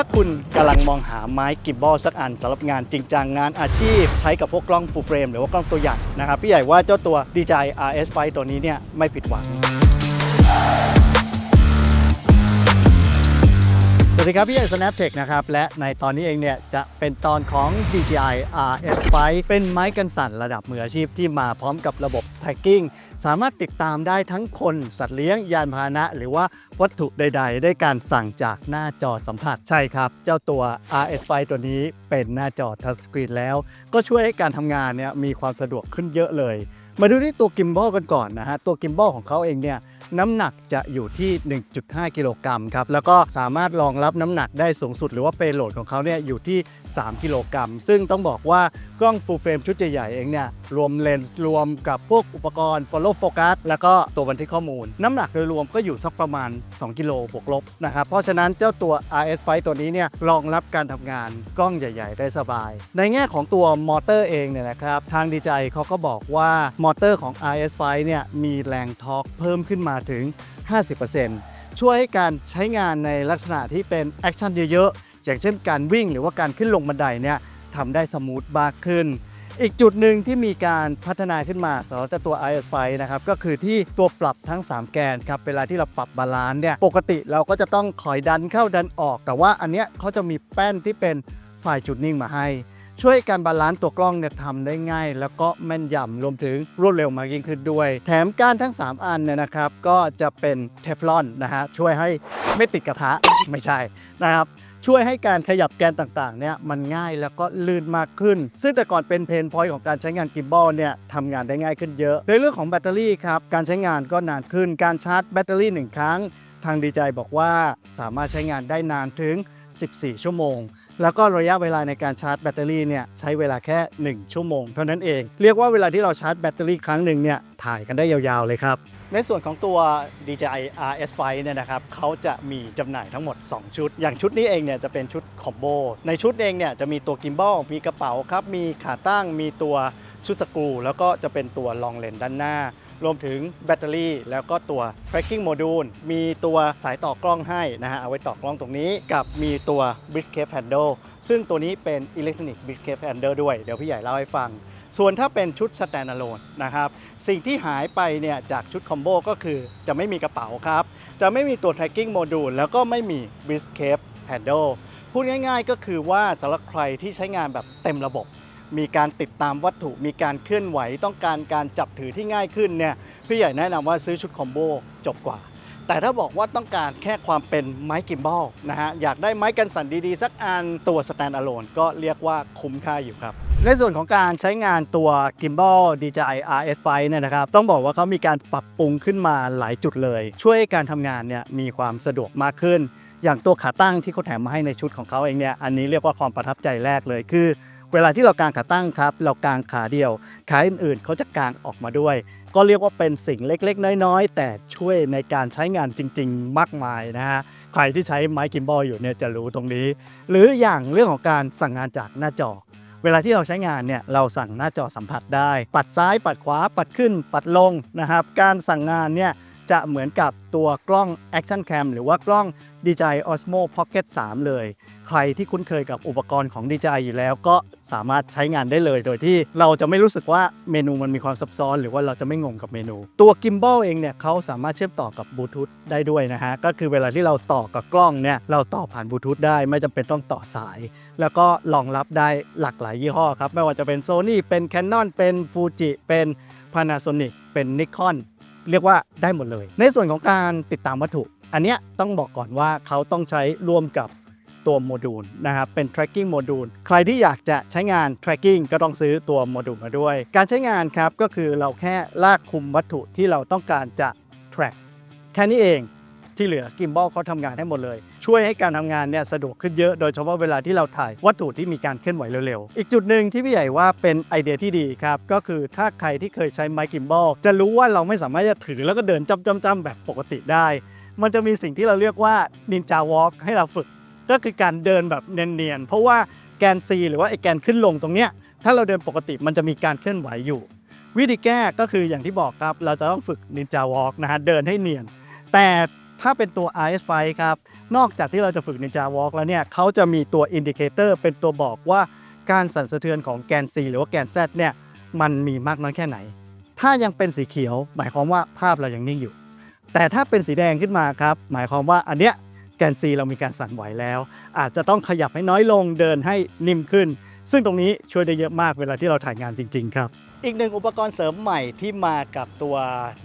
ถ้าคุณกำลังมองหาไม้กิบบอลสักอันสำหรับงานจริงจังงานอาชีพ ใช้กับพวกกล้องฟูลเฟรมหรือว่ากล้องตัวใหญ่นะครับพี่ใหญ่ว่าเจ้าตัว DJI RS5 ตัวนี้เนี่ยไม่ผิดหวัง สวัสดีครับ พี่ใหญ่ Snaptech นะครับ และในตอนนี้เองเนี่ย จะเป็นตอนของ DJI RS5 เป็นไม้กันสั่นระดับมืออาชีพที่มาพร้อมกับระบบ tracking สามารถติดตามได้ทั้งคนสัตว์เลี้ยงยานพาหนะ หรือว่าวัตถุใด ๆ ได้การสั่งจากหน้าจอสัมผัสใช่ครับ เจ้าตัว RS5 ตัวนี้เป็นหน้าจอทัชสกรีนแล้ว ก็ช่วยให้การทำงานเนี่ยมีความสะดวกขึ้นเยอะเลย มาดูที่ตัวกิมบอลกันก่อนนะฮะตัวกิมบอลของเขาเองเนี่ย น้ำหนักจะอยู่ที่ 1.5 กิโลกรัมครับ แล้วก็สามารถรองรับน้ำหนักได้สูงสุด หรือว่าเปโหลดของเขาเนี่ยอยู่ที่ 3 กิโลกรัม ซึ่งต้องบอกว่ากล้อง full frame ชุดใหญ่ๆเองเนี่ยรวมเลนส์รวมกับพวกอุปกรณ์ follow focus แล้วก็ตัวบันทึกข้อมูล น้ำหนักโดยรวมก็อยู่สักประมาณ 2 กิโลบวกลบนะครับ เพราะฉะนั้นเจ้าตัว RS5 ตัวนี้เนี่ยรองรับการทำงานกล้องใหญ่ ๆ ได้สบาย ในแง่ของตัวมอเตอร์เองเนี่ยนะครับทางดีใจเขาก็บอกว่ามอเตอร์ของ RS5 เนี่ยมีแรงทอร์กเพิ่มขึ้นมาถึง 50%ช่วยให้การใช้งานในลักษณะที่เป็นแอคชั่นเยอะๆ อย่างเช่นการวิ่งหรือว่าการขึ้นลงบันไดเนี่ยทำได้สมูทมากขึ้น อีกจุดหนึ่งที่มีการพัฒนาขึ้นมาสำหรับตัว IS5 นะครับ ก็คือที่ตัวปรับทั้ง 3 แกนครับ เวลาที่เราปรับบาลานซ์เนี่ย ปกติเราก็จะต้องคอยดันเข้าดันออก แต่ว่าอันเนี้ยเขาจะมีแป้นที่เป็นฝ่ายจุดนิ่งมาให้ ช่วยการบาลานซ์ตัวกล้องเนี่ยทำได้ง่าย แล้วก็แม่นยำรวมถึงรวดเร็วมากยิ่งขึ้นด้วย แถมก้านทั้ง 3 อันเนี่ยนะครับก็จะเป็นเทฟลอนนะฮะช่วยให้ไม่ติดกระทะไม่ใช่นะครับช่วยให้การขยับแกนต่างๆเนี่ยมันง่ายแล้วก็ลื่นมากขึ้น ซึ่งแต่ก่อนเป็นเพนพอยต์ของการใช้งานกิมบอลเนี่ยทำงานได้ง่ายขึ้นเยอะ ในเรื่องของแบตเตอรี่ครับการใช้งานก็นานขึ้นการชาร์จแบตเตอรี่หนึ่งครั้ง ทางดีใจบอกว่าสามารถใช้งานได้นานถึง 14 ชั่วโมง แล้วก็ระยะเวลาในการชาร์จแบตเตอรี่เนี่ยใช้เวลาแค่ 1 ชั่วโมง เท่านั้นเอง เรียกว่าเวลาที่เราชาร์จแบตเตอรี่ครั้งหนึ่งเนี่ยถ่ายกันได้ยาวๆเลยครับ ในส่วนของตัว DJI RS5 เนี่ยนะครับเขาจะมีจำหน่ายทั้งหมด 2 ชุด อย่างชุดนี้เองเนี่ยจะเป็นชุดคอมโบในชุดเองเนี่ยจะมีตัวกิมบอลมีกระเป๋าครับมีขาตั้งมีตัวชุดสกรูแล้วก็จะเป็นตัวลองเลนด้านหน้า รวมถึงแบตเตอรี่ แล้วก็ตัว tracking module มีตัวสายต่อกล้องให้นะฮะเอาไว้ต่อกล้องตรงนี้ กับมีตัว bridge cape handle ซึ่งตัวนี้เป็น electronic bridge cape handle ด้วย เดี๋ยวพี่ใหญ่เล่าให้ฟัง ส่วนถ้าเป็นชุด standalone นะครับ สิ่งที่หายไปเนี่ยจากชุดคอมโบก็คือจะไม่มีกระเป๋าครับ จะไม่มีตัว tracking module แล้วก็ไม่มี bridge cape handle พูดง่ายๆก็คือว่าสำหรับใครที่ใช้งานแบบเต็มระบบ มีการติดตามวัตถุมีการเคลื่อนไหวต้องการการจับถือที่ง่ายขึ้นเนี่ยพี่ใหญ่แนะนำว่าซื้อชุดคอมโบจบกว่า แต่ถ้าบอกว่าต้องการแค่ความเป็นไม้กิมบอลนะฮะอยากได้ไม้กันสั่นดีๆ สักอันตัว stand alone ก็เรียกว่าคุ้มค่าอยู่ครับ ในส่วนของการใช้งานตัว Gimbal DJI RS5 เนี่ยนะครับต้องบอกว่าเขามีการปรับปรุงขึ้นมาหลายจุดเลย ช่วยให้การทำงานเนี่ยมีความสะดวกมากขึ้น อย่างตัวขาตั้งที่เขาแถมมาให้ในชุดของเขาเองเนี่ยอันนี้เรียกว่าความประทับใจแรกเลยคือ เวลาที่เรากางขาตั้งครับ เรากางขาเดียว ขาอื่นๆเขาจะกางออกมาด้วย ก็เรียกว่าเป็นสิ่งเล็กๆ น้อยๆ แต่ช่วยในการใช้งานจริง ๆ มากมายนะฮะใครที่ใช้ไม้กิมบอลอยู่เนี่ยจะรู้ตรงนี้ หรืออย่างเรื่องของการสั่งงานจากหน้าจอ เวลาที่เราใช้งานเนี่ยเราสั่งหน้าจอสัมผัสได้ ปัดซ้ายปัดขวาปัดขึ้นปัดลงนะครับ การสั่งงานเนี่ย จะเหมือนกับตัวกล้อง Action Cam หรือว่ากล้อง DJI Osmo Pocket 3 เลย ใครที่คุ้นเคยกับอุปกรณ์ของ DJI อยู่แล้วก็สามารถใช้งานได้เลย โดยที่เราจะไม่รู้สึกว่าเมนูมันมีความซับซ้อน หรือว่าเราจะไม่งงกับเมนู ตัวกิมบอลเองเนี่ยเขาสามารถเชื่อมต่อกับบลูทูธได้ด้วยนะฮะ ก็คือเวลาที่เราต่อกับกล้องเนี่ยเราต่อผ่านบลูทูธได้ไม่จำเป็นต้องต่อสาย แล้วก็รองรับได้หลากหลายยี่ห้อครับไม่ว่าจะเป็น Sony เป็น Canon เป็น Fuji เป็น Panasonic เป็น Nikon เรียกว่าได้หมดเลย ในส่วนของการติดตามวัตถุ อันเนี้ยต้องบอกก่อนว่าเขาต้องใช้ร่วมกับตัวโมดูลนะครับเป็น tracking โมดูลใครที่อยากจะใช้งาน tracking ก็ต้องซื้อตัวโมดูลมาด้วย การใช้งานครับก็คือเราแค่ลากคุมวัตถุที่เราต้องการจะ track แค่นี้เอง ที่เหลือกิมบอลเขาทำงานให้หมดเลย ช่วยให้การทำงานเนี่ยสะดวกขึ้นเยอะโดยเฉพาะเวลาที่เราถ่ายวัตถุที่มีการเคลื่อนไหวเร็วๆ อีกจุดหนึ่งที่พี่ใหญ่ว่าเป็นไอเดียที่ดีครับก็คือถ้าใครที่เคยใช้ไม้กิมบอลจะรู้ว่าเราไม่สามารถจะถือแล้วก็เดินจ้ำๆๆแบบปกติได้ มันจะมีสิ่งที่เราเรียกว่านินจาวอล์กให้เราฝึก ก็คือการเดินแบบเนียนๆเพราะว่าแกน C หรือว่าไอแกนขึ้นลงตรงเนี้ยถ้าเราเดินปกติมันจะมีการเคลื่อนไหวอยู่ วิธีแก้ก็คืออย่างที่บอกครับ เราจะต้องฝึกนินจาวอล์กนะฮะเดินให้เนียน แต่ ถ้าเป็นตัว RS5 ครับ นอกจากที่เราจะฝึก Ninja Walk แล้วเนี่ยเขาจะมีตัวอินดิเคเตอร์เป็นตัวบอกว่าการสั่นสะเทือนของแกน C หรือว่าแกน Z เนี่ยมันมีมากน้อยแค่ไหน ถ้ายังเป็นสีเขียว หมายความว่าภาพเรายังนิ่งอยู่ แต่ถ้าเป็นสีแดงขึ้นมาครับ หมายความว่าอันเนี้ยแกน C เรามีการสั่นไหวแล้ว อาจจะต้องขยับให้น้อยลงเดินให้นิ่มขึ้น ซึ่งตรงนี้ช่วยได้เยอะมากเวลาที่เราถ่ายงานจริง ๆ ครับ อีกหนึ่งอุปกรณ์เสริมใหม่ที่มากับตัว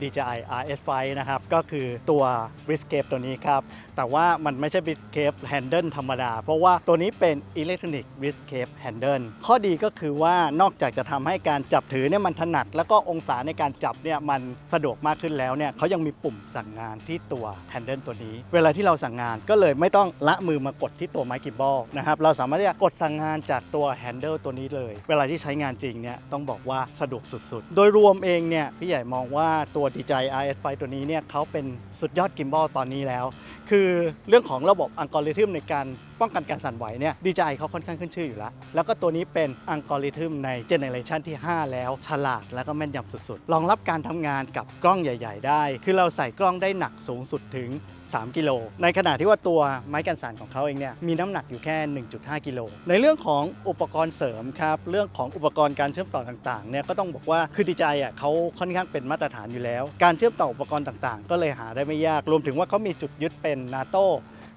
DJI RS5 นะครับ ก็คือตัว Briscape ตัวนี้ครับแต่ว่ามันไม่ใช่ Briscape Handle ธรรมดา เพราะว่าตัวนี้เป็น Electronic Briscape Handle ข้อดีก็คือว่านอกจากจะทำให้การจับถือเนี่ยมันถนัด แล้วก็องศาในการจับเนี่ยมันสะดวกมากขึ้นแล้วเนี่ยเขายังมีปุ่มสั่งงานที่ตัว Handle ตัวนี้ เวลาที่เราสั่งงานก็เลยไม่ต้องละมือมากดที่ตัวไม้กิมบอลนะครับเราสามารถที่จะกดสั่งงานจากตัว Handle ตัวนี้เลย เวลาที่ใช้งานจริงเนี่ยต้องบอกว่าสะดวกสุดๆ โดยรวมเองเนี่ยพี่ใหญ่มองว่าตัว DJI RS5 ตัวนี้เนี่ยเขาเป็นสุดยอดกิมบอลตอนนี้แล้ว คือือเรื่องของระบบอัลกอริทึมในการ ป้องกันการสั่นไหวเนี่ย DJI เขาค่อนข้างขึ้นชื่ออยู่แล้ว แล้วก็ตัวนี้เป็นอัลกอริทึมในเจเนเรชันที่ 5 แล้ว ฉลาดแล้วก็แม่นยำสุดๆรองรับการทำงานกับกล้องใหญ่ ๆ ได้ คือเราใส่กล้องได้หนักสูงสุดถึง 3 กิโล ในขณะที่ว่าตัวไม้กันสั่นของเขาเองเนี่ยมีน้ำหนักอยู่แค่ 1.5 กิโล ในเรื่องของอุปกรณ์เสริมครับเรื่องของอุปกรณ์การเชื่อมต่อต่างๆเนี่ยก็ต้องบอกว่าคือดีใจอะเขาค่อนข้างเป็นมาตรฐานอยู่แล้ว การเชื่อมต่ออุปกรณ์ต่างๆ ก็เลยหาได้ไม่ยากรวมถึงว่าเขามีจุดยึดเป็นนาโต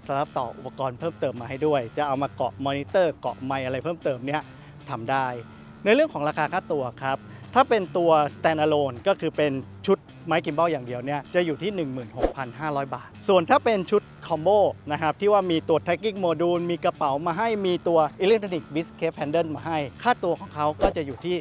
สำหรับต่ออุปกรณ์เพิ่มเติมมาให้ด้วย จะเอามาเกาะมอนิเตอร์เกาะไมค์อะไรเพิ่มเติมเนี่ยทำได้ ในเรื่องของราคาค่าตัวครับ ถ้าเป็นตัว standalone ก็คือเป็นชุดไม้กิมบอลอย่างเดียวเนี่ยจะอยู่ที่ 16,500 บาท ส่วนถ้าเป็นชุดคอมโบนะครับที่ว่ามีตัว tracking module มีกระเป๋ามาให้มีตัว electronic bisc a p e handle มาให้ ค่าตัวของเขาก็จะอยู่ที่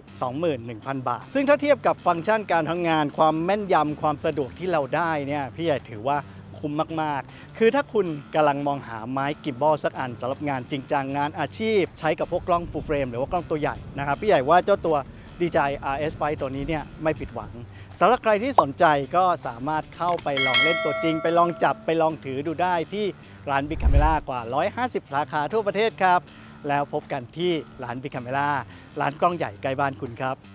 21,000 บาท ซึ่งถ้าเทียบกับฟังก์ชันการทำงานความแม่นยำความสะดวกที่เราได้เนี่ยพี่ใหญ่ถือว่า คุ้มมาก ๆ คือถ้าคุณกำลังมองหาไม้กิมบอลสักอันสำหรับงานจริงจังงานอาชีพ ใช้กับพวกกล้อง full frame หรือว่ากล้องตัวใหญ่นะครับพี่ใหญ่ว่าเจ้าตัว DJI RS5 ตัวนี้เนี่ยไม่ผิดหวังสำหรับใครที่สนใจก็สามารถเข้าไปลองเล่นตัวจริง ไปลองจับไปลองถือดูได้ที่ร้าน Big Camera กว่า 150 สาขาทั่วประเทศครับ แล้วพบกันที่ร้าน Big Camera ร้านกล้องใหญ่ใกล้บ้านคุณครับ